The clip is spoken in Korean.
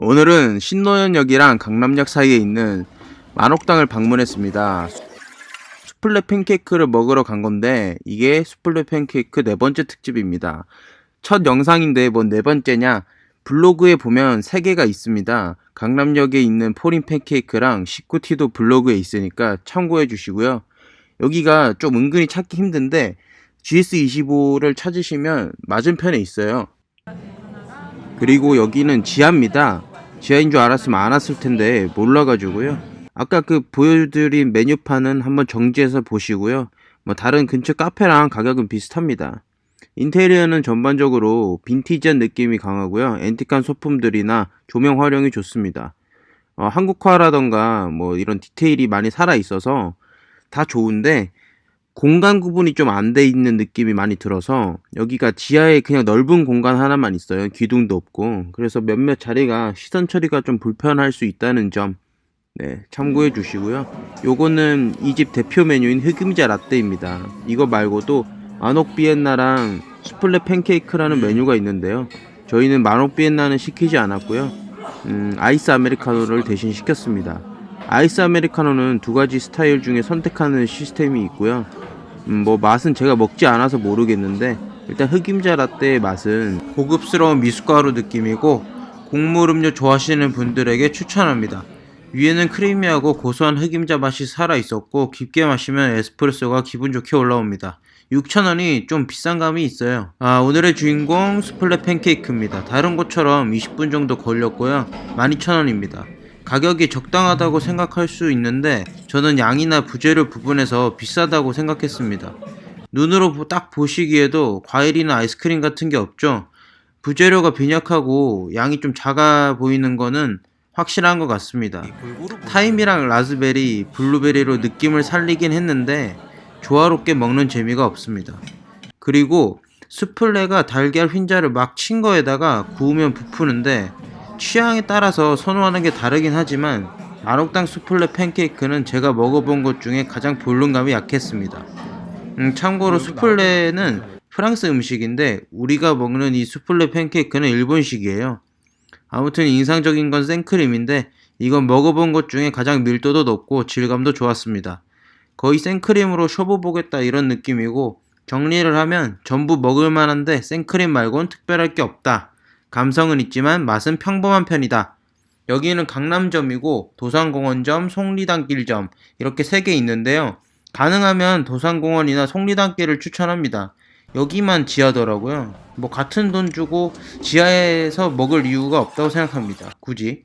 오늘은 신노현역이랑 강남역 사이에 있는 만옥당을 방문했습니다. 수플레 팬케이크를 먹으러 간 건데 이게 수플레 팬케이크 네 번째 특집입니다. 첫 영상인데 뭔 네 번째냐? 블로그에 보면 세 개가 있습니다. 강남역에 있는 포린 팬케이크랑 식구티도 블로그에 있으니까 참고해 주시고요. 여기가 좀 은근히 찾기 힘든데 GS25를 찾으시면 맞은편에 있어요. 그리고 여기는 지하입니다. 지하인 줄 알았으면 안 왔을 텐데 몰라가지고요. 아까 그 보여드린 메뉴판은 한번 정지해서 보시고요. 뭐 다른 근처 카페랑 가격은 비슷합니다. 인테리어는 전반적으로 빈티지한 느낌이 강하고요. 앤틱한 소품들이나 조명 활용이 좋습니다. 어, 한국화라던가 뭐 이런 디테일이 많이 살아 있어서 다 좋은데 공간 구분이 좀 안 돼 있는 느낌이 많이 들어서 여기가 지하에 그냥 넓은 공간 하나만 있어요. 기둥도 없고. 그래서 몇몇 자리가 시선 처리가 좀 불편할 수 있다는 점 네, 참고해 주시고요. 요거는 이 집 대표 메뉴인 흑임자 라떼입니다. 이거 말고도 만옥 비엔나랑 수플레 팬케이크라는 메뉴가 있는데요. 저희는 만옥 비엔나는 시키지 않았고요. 음, 아이스 아메리카노를 대신 시켰습니다. 아이스 아메리카노는 두 가지 스타일 중에 선택하는 시스템이 있고요. 음, 뭐 맛은 제가 먹지 않아서 모르겠는데 일단 흑임자 라떼의 맛은 고급스러운 미숫가루 느낌이고 곡물 음료 좋아하시는 분들에게 추천합니다. 위에는 크리미하고 고소한 흑임자 맛이 살아 있었고 깊게 마시면 에스프레소가 기분 좋게 올라옵니다. 6,000원이 좀 비싼 감이 있어요. 아, 오늘의 주인공 스플레 팬케이크입니다. 다른 곳처럼 20분 정도 걸렸고요. 12,000원입니다. 가격이 적당하다고 생각할 수 있는데 저는 양이나 부재료 부분에서 비싸다고 생각했습니다. 눈으로 보- 딱 보시기에도 과일이나 아이스크림 같은 게 없죠. 부재료가 빈약하고 양이 좀 작아 보이는 거는 확실한 것 같습니다. 타임이랑 라즈베리, 블루베리로 느낌을 살리긴 했는데 조화롭게 먹는 재미가 없습니다. 그리고 수플레가 달걀 흰자를 막 친 거에다가 구우면 부푸는데 취향에 따라서 선호하는 게 다르긴 하지만 만옥당 수플레 팬케이크는 제가 먹어본 것 중에 가장 볼륨감이 약했습니다. 음, 참고로 수플레는 프랑스 음식인데 우리가 먹는 이 수플레 팬케이크는 일본식이에요. 아무튼 인상적인 건 생크림인데 이건 먹어본 것 중에 가장 밀도도 높고 질감도 좋았습니다. 거의 생크림으로 쇼부보겠다 이런 느낌이고 정리를 하면 전부 먹을 만한데 생크림 말곤 특별할 게 없다. 감성은 있지만 맛은 평범한 편이다. 여기는 강남점이고 도산공원점, 속리단길점 이렇게 세 개 있는데요. 가능하면 도산공원이나 속리단길을 추천합니다. 여기만 지하더라고요. 뭐 같은 돈 주고 지하에서 먹을 이유가 없다고 생각합니다. 굳이.